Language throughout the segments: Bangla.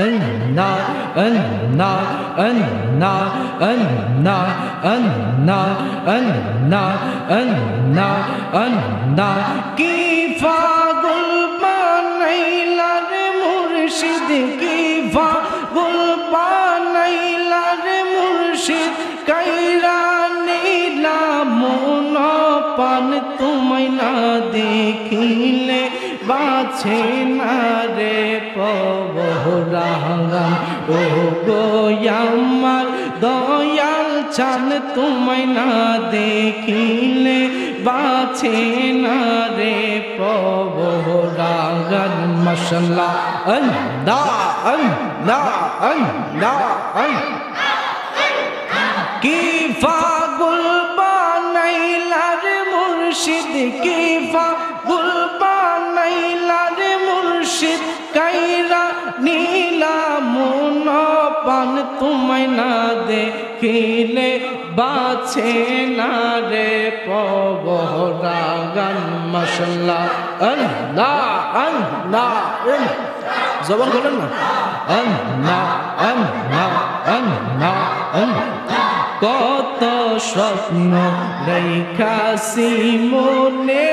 أنا أنا أنا أنا أنا أنا أنا أنا كيف أقول বানাইলার মুর্শিদ কিফা গুল বানাইলার মুর্শিদ কাইরা নীলা মন পান তোমায় না দেখিলে বাছে না রে পবরাগান ও গো দয়াল চান তোমায় না দেখিলে বাছে না রে পবরাগান মশলা আল্লাহ আল্লাহ আল্লাহ আল্লাহ। কি ফাগুল বানাইলার মুর্শিদ, কি ফাগুল তোমায় না দেখিলে বাছে না রে পবরাগান মশলা আল্লাহ আল্লাহ জবান বলেন না। আল্লাহ আল্লাহ আল্লাহ আল্লাহ। কত স্বপ্ন রেখাসি মনে,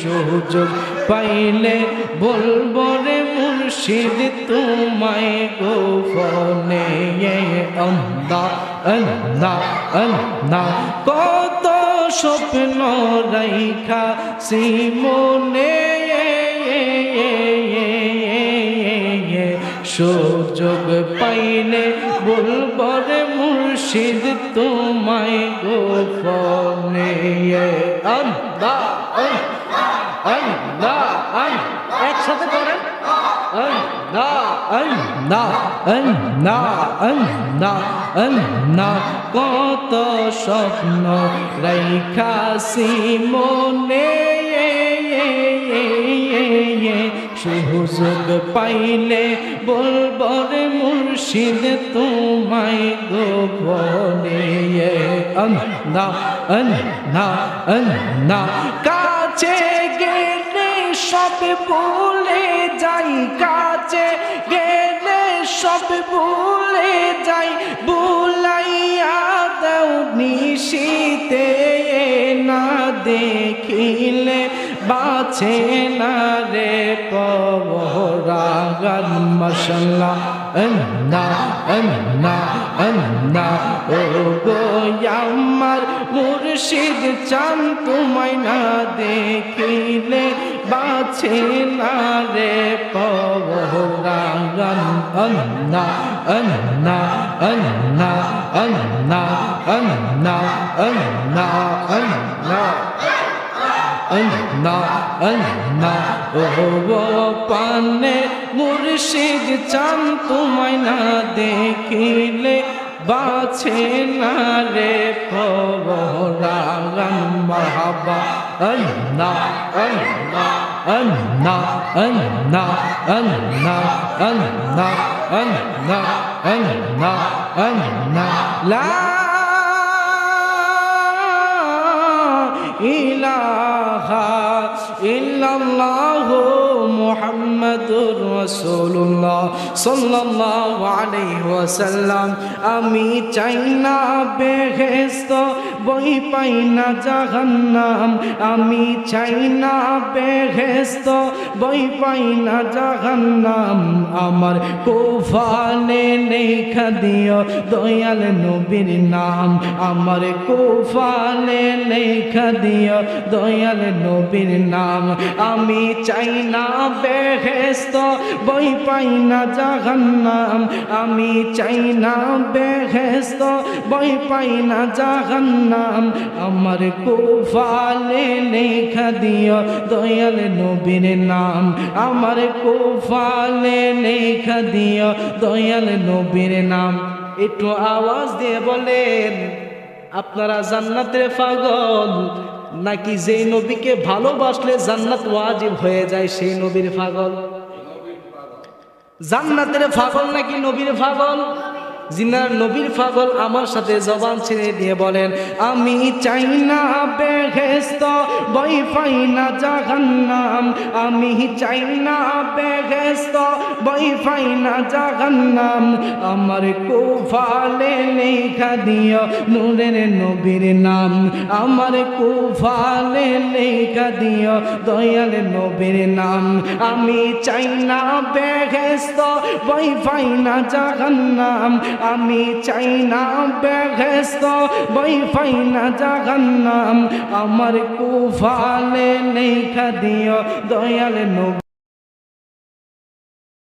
সুযোগ পাইলে বলব মুর্শিদ তোমায় গোপনে অন্দা অন্দা অন্দা কত স্বপ্ন রেখা সিমনে সুযোগ পাইলে বলবর মুর্শিদ তোমায় গোপনে আল্লাহ আল্লাহ একসাথে করেন? আল্লাহ আল্লাহ আল্লাহ আল্লাহ কত স্বপ্ন রেখা সিমনে, সুযোগ পাইলে বলবর মুর্শিদ তোমায় গোপনে আন্না আন্না আন্না কাছে গেলে সব ভুলে যাই, কাছে দেখিলে বাছে না রে পবরাগান মশলা অন্না অন্না অন্না। ও গো আমার মুর্শিদ চান তোমায় না দেখিলে বাছে না রে পবরাগান অন্না অন্না অন্না অন্না অন্না অন্না অন্না আন্না আন্না ও পানে মুর্শিদ চান তোমায় না দেখিলে বাছে না রে পবরাগান মাহাবা আন্না আন্না আন্না আন্না আন্না আন্না আন্না আন্না লা ইলাহা إلا الله. মুহাম্মাদুর রাসূলুল্লাহ সাল্লাল্লাহু আলাইহি ওয়াসাল্লাম। আমি চাই না বেহেশত, বই পাই না জাহান্নাম। আমি চাই না বেহেশত, বই পাই না জাহান্নাম। আমার কোফানে লেখা দিও দয়াল নবীর নাম। আমার কোফানে লেখা দিও দয়াল নবীর নাম। আমি চাই না বেহেস্ত বই পাই না জাহান্নাম। আমি চাই না বেহেস্ত বই পাই না জাহান্নাম। আমার কোফালে লেখা দিও দয়াল নবীর নাম। আমার কোফালে লেখা দিও দয়াল নবীর নাম। একটু আওয়াজ দিয়ে বলেন, আপনারা জান্নাতের পাগল? নাকি যেই নবীকে ভালোবাসলে জান্নাত ওয়াজিব হয়ে যায়, সেই নবীর পাগল? জান্নাতের পাগল নাকি নবীর পাগল? জিনার নবীর পাগল আমার সাথে জবান ছেড়ে দিয়ে বলেন, আমি চাই না বেহেস্ত বই পাই না জাহান্নাম। আমি চাই না বেহেস্ত বই পাই না জাহান্নাম, আমার কুফালে লেখা দিও নূরের নবীর নাম। আমার কুফালে লেখা দিও দয়াল নবীর নাম। আমি চাই না বেহেস্ত বই পাই না জাহান্নাম। আমি চাই না বেহেস্ত বই পাই না জাহান্নাম। আমার কুফালে লেখা দিও দয়াল নবী